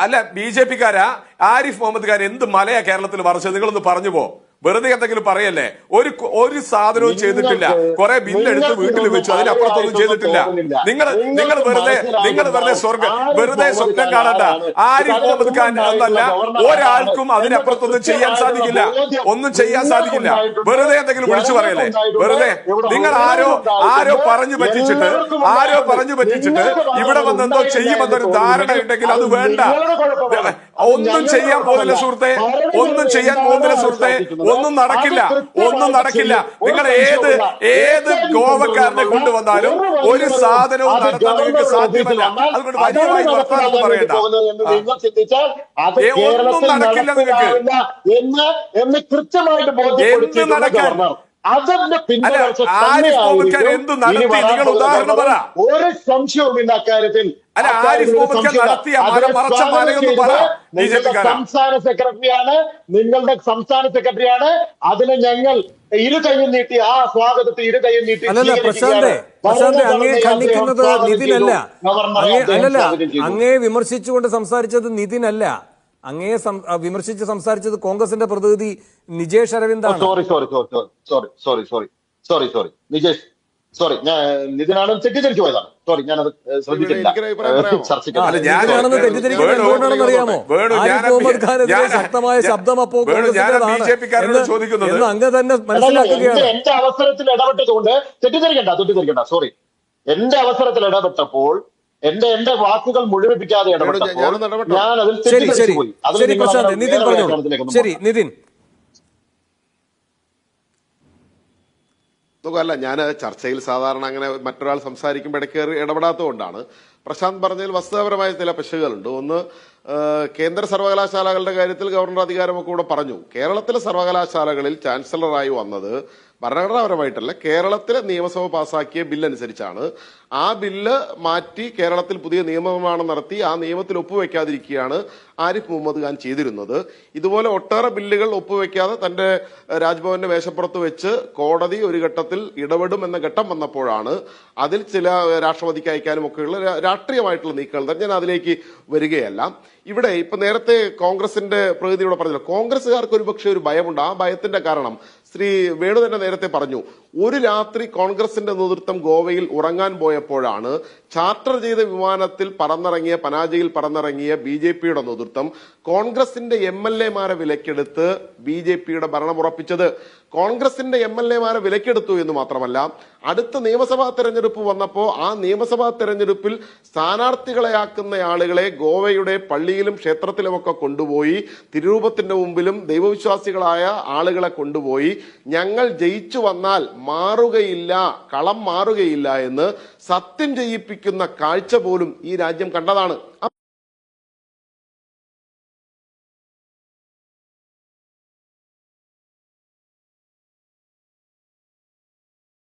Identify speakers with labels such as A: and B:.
A: അല്ല B J പിക്കാരാ? ആരിഫ് മുഹമ്മദ് ഖാൻ എന്ത് മലയാ കേരളത്തിൽ മറിച്ചത് നിങ്ങളൊന്ന് പറഞ്ഞു പോ വെറുതെ എന്തെങ്കിലും പറയല്ലേ? ഒരു ഒരു സാധനവും ചെയ്തിട്ടില്ല. കുറെ ബില്ലെടുത്ത് വീട്ടിൽ വെച്ചു. അതിനപ്പുറത്തൊന്നും ചെയ്തിട്ടില്ല. നിങ്ങൾ നിങ്ങൾ വെറുതെ നിങ്ങൾ വെറുതെ സ്വർഗം വെറുതെ സ്വപ്നം കാണണ്ട. ആരും മുഹമ്മദ് ഖാൻ എന്നല്ല ഒരാൾക്കും അതിനപ്പുറത്തൊന്നും ചെയ്യാൻ സാധിക്കില്ല. ഒന്നും ചെയ്യാൻ സാധിക്കില്ല. വെറുതെ എന്തെങ്കിലും വിളിച്ചു പറയല്ലേ? വെറുതെ നിങ്ങൾ ആരോ ആരോ പറഞ്ഞു പറ്റിച്ചിട്ട് ആരോ പറഞ്ഞു പറ്റിച്ചിട്ട് ഇവിടെ വന്ന് എന്തോ ചെയ്യുമെന്നൊരു ധാരണ ഉണ്ടെങ്കിൽ അത് വേണ്ട. ഒന്നും ചെയ്യാൻ പോകുന്നില്ല സുഹൃത്തെ. ഒന്നും ചെയ്യാൻ പോകുന്നില്ല സുഹൃത്തെ. ഒന്നും നടക്കില്ല ഒന്നും നടക്കില്ല. നിങ്ങൾ ഏത് ഏത് ഗോവക്കാരനെ കൊണ്ടുവന്നാലും ഒരു സാധനവും നടത്താൻ നിങ്ങൾക്ക് സാധ്യമല്ല. അതുകൊണ്ട് വലിയമായി വർത്തമാനം പറയണ്ട. ഒന്നും നടക്കില്ല നിങ്ങൾക്ക്.
B: എന്ന് കൃത്യമായിട്ട് ബോധ്യപ്പെടുത്തിയിട്ടുണ്ട്
A: നടക്കാൻ? അതന്നെ പിന്തുണർച്ച
B: ഒരു സംശയവുമില്ല അക്കാര്യത്തിൽ. സംസ്ഥാന സെക്രട്ടറിയാണ്. നിങ്ങളുടെ സംസ്ഥാന സെക്രട്ടറിയാണ്. അതിനെ ഞങ്ങൾ ഇരു നീട്ടി ആ സ്വാഗതത്തെ ഇരു കൈയും നീട്ടി
C: നിതിനല്ല. അങ്ങേ വിമർശിച്ചുകൊണ്ട് സംസാരിച്ചത് നിതിനല്ല. അങ്ങേ വിമർശിച്ച് സംസാരിച്ചത് കോൺഗ്രസിന്റെ പ്രതിനിധി Nijesh Aravind
B: sorry sorry sorry sorry sorry sorry sorry sorry Nijesh sorry ഞാൻ നിതിനാണ് തെറ്റിദ്ധരിച്ചു പോയതാണ്. സോറി ഞാനത് ശ്രദ്ധിച്ചില്ല
A: ഞാനാണെന്ന്
C: തെറ്റിദ്ധരിക്കുന്നത് എന്തുകൊണ്ടാണെന്ന് അറിയാമോ? ആരിഫ് മുഹമ്മദ് ഖാനെതിരെ ശക്തമായ ശബ്ദം എന്ന് അങ്ങ് തന്നെ മനസ്സിലാക്കുകയാണ്.
B: എന്റെ അവസരത്തിൽ ഇടപെട്ടതുകൊണ്ട് തെറ്റിദ്ധരിക്കണ്ട തെറ്റിദ്ധരിക്കണ്ട സോറി എന്റെ അവസരത്തിൽ ഇടപെട്ടപ്പോൾ എന്റെ എന്റെ വാക്കുകൾ മുഴുവിപ്പിക്കാതെ ഞാൻ അതിൽ
C: ശരി പ്രശാന്ത് നിതിൻ പറഞ്ഞോളൂ. ശരി നിതിൻ.
D: നോക്കല്ല ഞാൻ ചർച്ചയിൽ സാധാരണ അങ്ങനെ മറ്റൊരാൾ സംസാരിക്കുമ്പോൾ ഇടയ്ക്ക് കയറി ഇടപെടാത്തതുകൊണ്ടാണ്. പ്രശാന്ത് പറഞ്ഞതിൽ വസ്തുതാപരമായ ചില പിശകുകളുണ്ട്. ഒന്ന് കേന്ദ്ര സർവകലാശാലകളുടെ കാര്യത്തിൽ ഗവർണർ അധികാരമൊക്കെ കൂടെ പറഞ്ഞു. കേരളത്തിലെ സർവകലാശാലകളിൽ ചാൻസലറായി വന്നത് ഭരണഘടനാപരമായിട്ടല്ല കേരളത്തിലെ നിയമസഭ പാസാക്കിയ ബില്ലനുസരിച്ചാണ് ആ ബില്ല് മാറ്റി കേരളത്തിൽ പുതിയ നിയമനിർമ്മാണം നടത്തി ആ നിയമത്തിൽ ഒപ്പുവെക്കാതിരിക്കുകയാണ് ആരിഫ് മുഹമ്മദ് ഖാൻ ചെയ്തിരുന്നത്. ഇതുപോലെ ഒട്ടേറെ ബില്ലുകൾ ഒപ്പുവെക്കാതെ തന്റെ രാജ്ഭവന്റെ മേശപ്പുറത്ത് വെച്ച് കോടതി ഒരു ഘട്ടത്തിൽ ഇടപെടും എന്ന ഘട്ടം വന്നപ്പോഴാണ് അതിൽ ചില രാഷ്ട്രപതിക്ക് അയക്കാനും ഒക്കെയുള്ള രാഷ്ട്രീയമായിട്ടുള്ള നീക്കങ്ങൾ തന്നെ ഞാൻ അതിലേക്ക് വരികയല്ല. ഇവിടെ ഇപ്പൊ നേരത്തെ കോൺഗ്രസിന്റെ പ്രതിനിധിയോട് പറഞ്ഞല്ലോ. കോൺഗ്രസുകാർക്ക് ഒരുപക്ഷെ ഒരു ഭയമുണ്ട്. ആ ഭയത്തിന്റെ കാരണം ശ്രീ വേണു തന്നെ നേരത്തെ പറഞ്ഞു. ഒരു രാത്രി കോൺഗ്രസിന്റെ നേതൃത്വം ഗോവയിൽ ഉറങ്ങാൻ പോയപ്പോഴാണ് ചാർട്ടർ ചെയ്ത വിമാനത്തിൽ പറന്നിറങ്ങിയ പനാജിയിൽ പറന്നിറങ്ങിയ ബി ജെ പിയുടെ നേതൃത്വം കോൺഗ്രസിന്റെ എം എൽ എമാരെ വിലക്കെടുത്ത് ബി ജെ പിയുടെ ഭരണമുറപ്പിച്ചത് കോൺഗ്രസിന്റെ എം എൽ എമാരെ വിലക്കെടുത്തു എന്ന് മാത്രമല്ല അടുത്ത നിയമസഭാ തെരഞ്ഞെടുപ്പ് വന്നപ്പോൾ ആ നിയമസഭാ തെരഞ്ഞെടുപ്പിൽ സ്ഥാനാർത്ഥികളെയാക്കുന്ന ആളുകളെ ഗോവയുടെ പള്ളിയിലും ക്ഷേത്രത്തിലുമൊക്കെ കൊണ്ടുപോയി തിരുരൂപത്തിന്റെ മുമ്പിലും ദൈവവിശ്വാസികളായ ആളുകളെ കൊണ്ടുപോയി ഞങ്ങൾ ജയിച്ചു വന്നാൽ മാറുകയില്ല കളം മാറുകയില്ല എന്ന് സത്യം ചെയ്യിപ്പിക്കുന്ന കാഴ്ച പോലും ഈ രാജ്യം കണ്ടതാണ്.